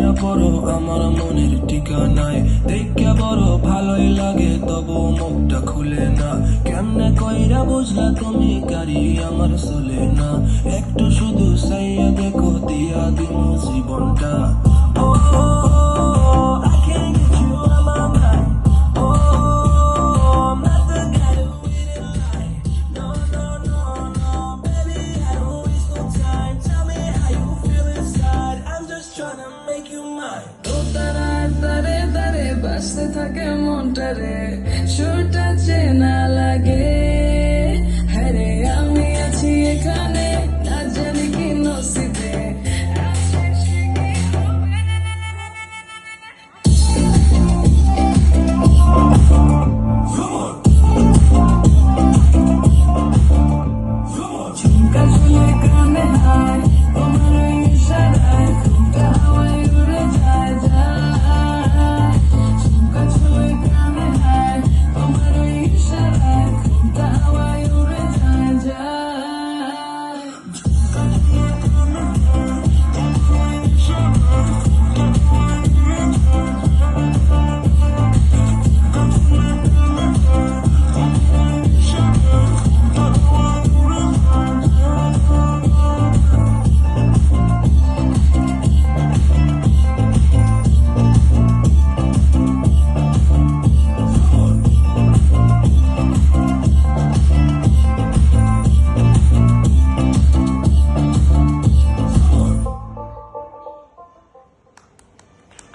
আশা করো আমার মনের ঠিকানায়। দেখে বড় ভালোই লাগে, তবু মুখটা খুলে না। কেমনে কইরা বুঝলা তুমি গাড়ি আমার চলে না। একটু ভাসতে থাকে মনটা রে